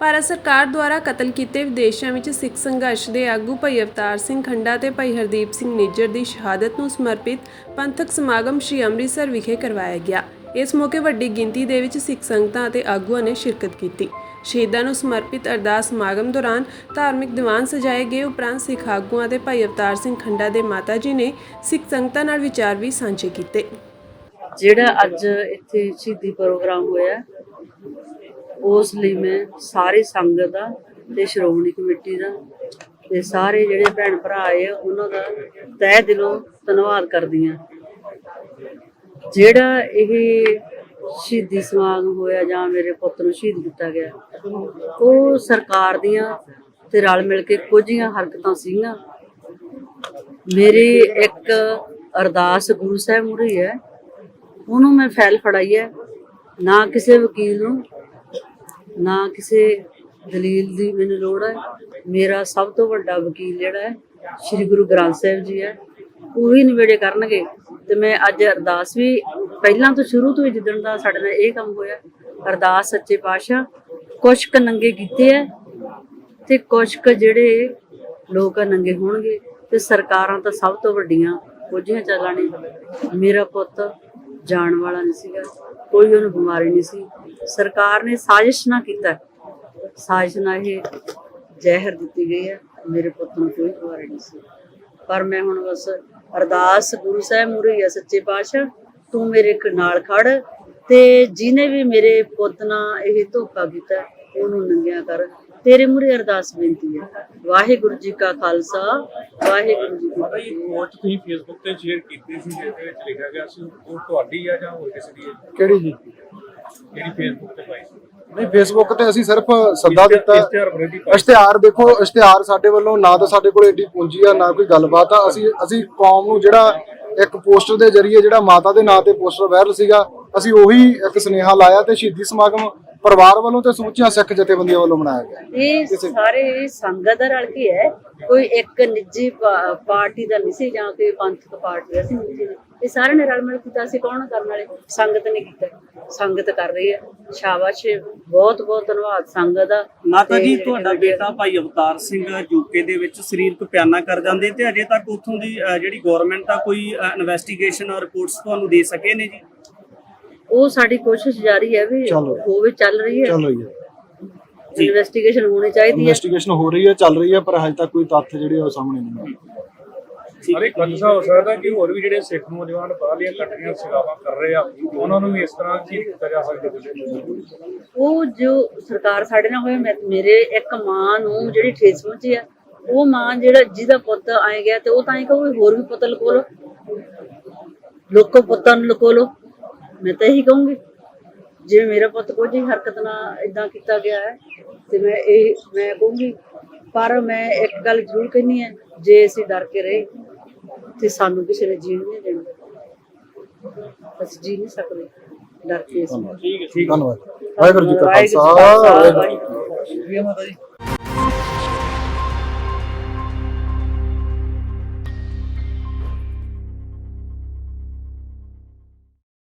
ਭਾਰਤ ਸਰਕਾਰ ਦੁਆਰਾ ਕਤਲ ਕੀਤੇ ਵਿਦੇਸ਼ਾਂ ਵਿੱਚ ਸਿੱਖ ਸੰਘਰਸ਼ ਦੇ ਆਗੂ ਭਾਈ ਅਵਤਾਰ ਸਿੰਘ ਖੰਡਾ ਤੇ ਭਾਈ ਹਰਦੀਪ ਸਿੰਘ ਨਿੱਜਰ ਦੀ ਸ਼ਹਾਦਤ ਨੂੰ ਸਮਰਪਿਤ ਪੰਥਕ ਸਮਾਗਮ ਸ਼੍ਰੀ ਅੰਮ੍ਰਿਤਸਰ ਵਿਖੇ ਕਰਵਾਇਆ ਗਿਆ। ਇਸ ਮੌਕੇ ਵੱਡੀ ਗਿਣਤੀ ਦੇ ਵਿੱਚ ਸਿੱਖ ਸੰਗਤਾਂ ਅਤੇ ਆਗੂਆਂ ਨੇ ਸ਼ਿਰਕਤ ਕੀਤੀ। ਸ਼ਹੀਦਾਂ ਨੂੰ ਸਮਰਪਿਤ ਅਰਦਾਸ ਸਮਾਗਮ ਦੌਰਾਨ ਧਾਰਮਿਕ ਦੀਵਾਨ ਸਜਾਏ ਗਏ ਉਪਰੰਤ ਸਿੱਖ ਆਗੂਆਂ ਤੇ ਭਾਈ ਅਵਤਾਰ ਸਿੰਘ ਖੰਡਾ ਦੇ ਮਾਤਾ ਜੀ ਨੇ ਸਿੱਖ ਸੰਗਤਾਂ ਨਾਲ ਵਿਚਾਰ ਵੀ ਸਾਂਝੇ ਕੀਤੇ। ਜਿਹੜਾ ਅੱਜ ਇੱਥੇ ਸ਼ਹੀਦੀ ਪ੍ਰੋਗਰਾਮ ਹੋਇਆ ਉਸ ਲਈ ਮੈਂ ਸਾਰੇ ਸੰਗਤ ਦਾ ਤੇ ਸ਼੍ਰੋਮਣੀ ਕਮੇਟੀ ਦਾ ਤੇ ਸਾਰੇ ਜਿਹੜੇ ਭੈਣ ਭਰਾ ਆਏ ਆ, ਉਹਨਾਂ ਦਾ ਤਹਿ ਦਿਲੋਂ ਧੰਨਵਾਦ ਕਰਦੀ ਹਾਂ। ਜਿਹੜਾ ਇਹ ਸ਼ਹੀਦੀ ਸਮਾਗਮ ਹੋਇਆ ਜਾਂ ਮੇਰੇ ਪੁੱਤ ਨੂੰ ਸ਼ਹੀਦ ਕੀਤਾ ਗਿਆ, ਉਹ ਸਰਕਾਰ ਦੀਆਂ ਤੇ ਰਲ ਮਿਲ ਕੇ ਕੁਝੀਆਂ ਹਰਕਤਾਂ ਸੀਗੀਆਂ। ਮੇਰੀ ਇੱਕ ਅਰਦਾਸ ਗੁਰੂ ਸਾਹਿਬ ਮੁਰੀ ਹੈ। ਉਹਨੂੰ ਮੈਂ ਫੈਲ ਫੜਾਈ ਹੈ। ਨਾ ਕਿਸੇ ਵਕੀਲ ਨੂੰ ਨਾ ਕਿਸੇ ਦਲੀਲ ਦੀ ਮੈਨੂੰ ਲੋੜ ਹੈ। ਮੇਰਾ ਸਭ ਤੋਂ ਵੱਡਾ ਵਕੀਲ ਜਿਹੜਾ ਹੈ, ਸ੍ਰੀ ਗੁਰੂ ਗ੍ਰੰਥ ਸਾਹਿਬ ਜੀ ਹੈ। ਉਹੀ ਨਿਬੇੜੇ ਕਰਨਗੇ ਤੇ ਮੈਂ ਅੱਜ ਅਰਦਾਸ ਵੀ ਪਹਿਲਾਂ ਤੋਂ ਸ਼ੁਰੂ ਤੋਂ ਹੀ ਜਿੱਦਣ ਦਾ ਸਾਡੇ ਨਾਲ ਇਹ ਕੰਮ ਹੋਇਆ, ਅਰਦਾਸ ਸੱਚੇ ਪਾਤਸ਼ਾਹ, ਕੁਛ ਕੁ ਨੰਗੇ ਕੀਤੇ ਹੈ ਤੇ ਕੁਛ ਕੁ ਜਿਹੜੇ ਲੋਕ ਆ ਨੰਗੇ ਹੋਣਗੇ ਤੇ ਸਰਕਾਰਾਂ ਤਾਂ ਸਭ ਤੋਂ ਵੱਡੀਆਂ ਕੁਝੀਆਂ ਚੱਲਾਂ ਨੇ। ਮੇਰਾ ਪੁੱਤ ਜਾਣ ਵਾਲਾ ਨਹੀਂ ਸੀਗਾ, ਕੋਈ ਉਹਨੂੰ ਬਿਮਾਰੀ ਨਹੀਂ ਸੀ। ਸਰਕਾਰ ਨੇ ਸਾਜ਼ਿਸ਼ ਨਾ ਕੀਤਾ। ਸਾਜ਼ਿਸ਼ ਨਾਲ ਇਹ ਜ਼ਹਿਰ ਦਿੱਤੀ ਗਈ ਹੈ। ਮੇਰੇ ਪੁੱਤ ਨੂੰ ਕੋਈ ਬਿਮਾਰੀ ਨਹੀਂ ਸੀ। ਪਰ ਮੈਂ ਹੁਣ ਬਸ ਅਰਦਾਸ ਗੁਰੂ ਸਾਹਿਬ ਮੁਰੀ ਹੈ ਸੱਚੇ ਪਾਤਸ਼ਾਹ। ਤੂੰ ਮੇਰੇ ਨਾਲ ਖੜ ਤੇ ਜਿਹਨੇ ਵੀ ਮੇਰੇ ਪੁੱਤ ਨਾਲ ਇਹ ਧੋਖਾ ਕੀਤਾ ਉਹਨੂੰ ਨੰਗਿਆ ਕਰ। ਤੇਰੇ ਮੁਰੇ ਅਰਦਾਸ ਬੇਨਤੀ ਹੈ। ਵਾਹਿਗੁਰੂ ਜੀ ਕਾ ਖਾਲਸਾ ਵਾਹਿਗੁਰੂ ਜੀ ਕੀ ਫਤਿਹ। ਪੋਸਟ ਤੁਸੀਂ ਫੇਸਬੁੱਕ ਤੇ ਸ਼ੇਅਰ ਕੀਤੀ ਸੀ ਜਿਹਦੇ ਵਿੱਚ ਲਿਖਿਆ ਗਿਆ ਸੀ ਉਹ ਤੁਹਾਡੀ ਆ ਜਾਂ ਹੋਰ ਕਿਸੇ ਦੀ ਹੈ ਕਿਹੜੀ ਜੀ? ਜਿਹੜੀ ਫੇਸਬੁੱਕ ਤੇ ਪਾਈ ਸੀ। ਨਹੀਂ ਫੇਸਬੁੱਕ ਤੇ ਅਸੀਂ ਸਿਰਫ ਸੱਦਾ ਦਿੱਤਾ। ਇਸ਼ਤਿਹਾਰ ਵਿਰੋਧੀ ਪਾਈ ਇਸ਼ਤਿਹਾਰ ਦੇਖੋ ਇਸ਼ਤਿਹਾਰ ਸਾਡੇ ਵੱਲੋਂ ਨਾ ਤਾਂ ਸਾਡੇ ਕੋਲ ਏਡੀ ਪੂੰਜੀ ਆ ਨਾ ਕੋਈ ਗੱਲਬਾਤ ਆ। ਅਸੀਂ ਅਸੀਂ ਕੌਮ ਨੂੰ ਜਿਹੜਾ ਇੱਕ ਪੋਸਟਰ ਦੇ ਜ਼ਰੀਏ ਜਿਹੜਾ ਮਾਤਾ ਦੇ ਨਾਂ ਤੇ ਪੋਸਟਰ ਵਾਇਰਲ ਸੀਗਾ ਅਸੀਂ ਉਹੀ ਇੱਕ ਸੁਨੇਹਾ ਲਾਇਆ ਤੇ ਸ਼ਹੀਦੀ ਸਮਾਗਮ ਪਰਿਵਾਰ ਵੱਲੋਂ ਤੇ ਸਮੁੱਚੀਆਂ ਸਿੱਖ ਜਥੇਬੰਦੀਆਂ ਵੱਲੋਂ ਮਨਾਇਆ ਗਿਆ। ਇਹ ਸਾਰੇ ਸੰਗਤ ਦਾ ਰਲ ਕੇ ਹੈ ਕੋਈ ਇੱਕ ਨਿੱਜੀ ਪਾਰਟੀ ਦਾ ਨਹੀਂ ਸੀ ਜਾਂ ਕੋਈ ਪੰਥਕ ਪਾਰਟੀ ਦਾ ਸੀ। ਇਹ ਸਾਰਿਆਂ ਨੇ ਰਲ ਮਿਲ ਕੇ ਕੀਤਾ ਸੀ ਕੌਣ ਕਰਨ ਵਾਲੇ? ਸੰਗਤ ਨੇ ਕੀਤਾ। ਸੰਗਤ ਕਰ ਰਹੀ ਹੈ। ਸ਼ਾਬਾਸ਼ ਬਹੁਤ ਬਹੁਤ ਧੰਨਵਾਦ। ਸੰਗਤ ਦਾ ਮਾਤਾ ਜੀ ਤੁਹਾਡਾ ਬੇਟਾ ਭਾਈ ਅਵਤਾਰ ਸਿੰਘ ਯੂਕੇ ਦੇ ਵਿੱਚ ਸਰੀਰਕ ਪਿਆਨਾ ਕਰ ਜਾਂਦੇ ਤੇ ਅਜੇ ਤੱਕ ਉੱਥੋਂ ਦੀ ਜਿਹੜੀ ਗਵਰਨਮੈਂਟ ਆ ਕੋਈ ਇਨਵੈਸਟੀਗੇਸ਼ਨ ਰਿਪੋਰਟਸ ਤੁਹਾਨੂੰ ਦੇ ਸਕੇ ਨੇ ਜੀ? ਉਹ ਸਾਡੀ ਕੋਸ਼ਿਸ਼ ਜਾਰੀ ਹੈ ਵੀ ਚਲੋ। ਹੋਵੇ ਚੱਲ ਰਹੀ ਹੈ। ਚੱਲ ਰਹੀ ਹੈ ਇਨਵੈਸਟੀਗੇਸ਼ਨ ਹੋਣੀ ਚਾਹੀਦੀ ਹੈ। ਇਨਵੈਸਟੀਗੇਸ਼ਨ ਹੋ ਰਹੀ ਹੈ ਚੱਲ ਰਹੀ ਹੈ ਪਰ ਹਜੇ ਤੱਕ ਕੋਈ ਤੱਥ ਜਿਹੜੇ ਉਹ ਸਾਹਮਣੇ ਨਹੀਂ ਆਏ। ਅਰੇ ਖਦਸ਼ਾ ਹੋ ਸਕਦਾ ਕਿ ਹੋਰ ਵੀ ਜਿਹੜੇ ਸਿੱਖ ਨੌਜਵਾਨ ਬਾਹਰਲੀਆਂ ਕੰਟਰੀਆਂ ਸੇਵਾਵਾਂ ਕਰ ਰਹੇ ਆ, ਉਹਨਾਂ ਨੂੰ ਵੀ ਇਸ ਤਰ੍ਹਾਂ ਕੀ ਕੀਤਾ ਜਾ ਸਕਦਾ ਉਹ ਜੋ ਸਰਕਾਰ ਸਾਡੇ ਨਾਲ ਹੋਏ ਮੈਂ- ਮੇਰੇ ਇੱਕ ਮਾਂ ਨੂੰ ਜਿਹੜੀ ਠੇਸ ਪਹੁੰਚੀ ਆ, ਉਹ ਮਾਂ ਜਿਹੜਾ ਜਿਹਦਾ ਪੁੱਤ ਆਏ ਗਿਆ ਤੇ ਉਹ ਤਾਂ ਹੀ ਕਹੂਗੀ, ਹੋਰ ਵੀ ਪੁੱਤ ਲਕੋ ਲੋ ਲੋਕੋ ਪੁੱਤਾਂ ਨੂੰ ਲਕੋ ਲੋ ਮੈਂ ਤਾਂ ਇਹੀ ਕਹੂੰਗੀ, ਜਿਵੇਂ ਮੇਰਾ ਪੁੱਤ ਕੋਈ ਜਿਹੀ ਹਰਕਤ ਨਾਲ ਇਦਾਂ ਕੀਤਾ ਗਿਆ ਹੈ, ਤੇ ਮੈਂ ਇਹ ਮੈਂ ਕਹੂੰਗੀ, ਪਰ ਮੈਂ ਇੱਕ ਗੱਲ ਜ਼ਰੂਰ ਕਹਿਣੀ ਹੈ, ਜੇ ਅਸੀਂ ਡਰ ਕੇ ਰਹੇ ਤੇ ਸਾਨੂੰ ਕਿਸੇ ਨੇ ਜੀਣ ਨਹੀਂ ਦੇਣਾ। ਅਸੀਂ ਜੀ ਨਹੀਂ ਸਕਦੇ। ਡਰ ਕੇ ਅਸੀਂ। ਧੰਨਵਾਦ। ਵਾਹਿਗੁਰੂ ਜੀ ਕਾ ਵਾਹਿਗੁਰੂ ਜੀ ਖਾਲਸਾ ਕਾ ਖਾਲਸਾ, ਵਾਹਿਗੁਰੂ ਜੀ ਕੀ ਫਤਿਹ।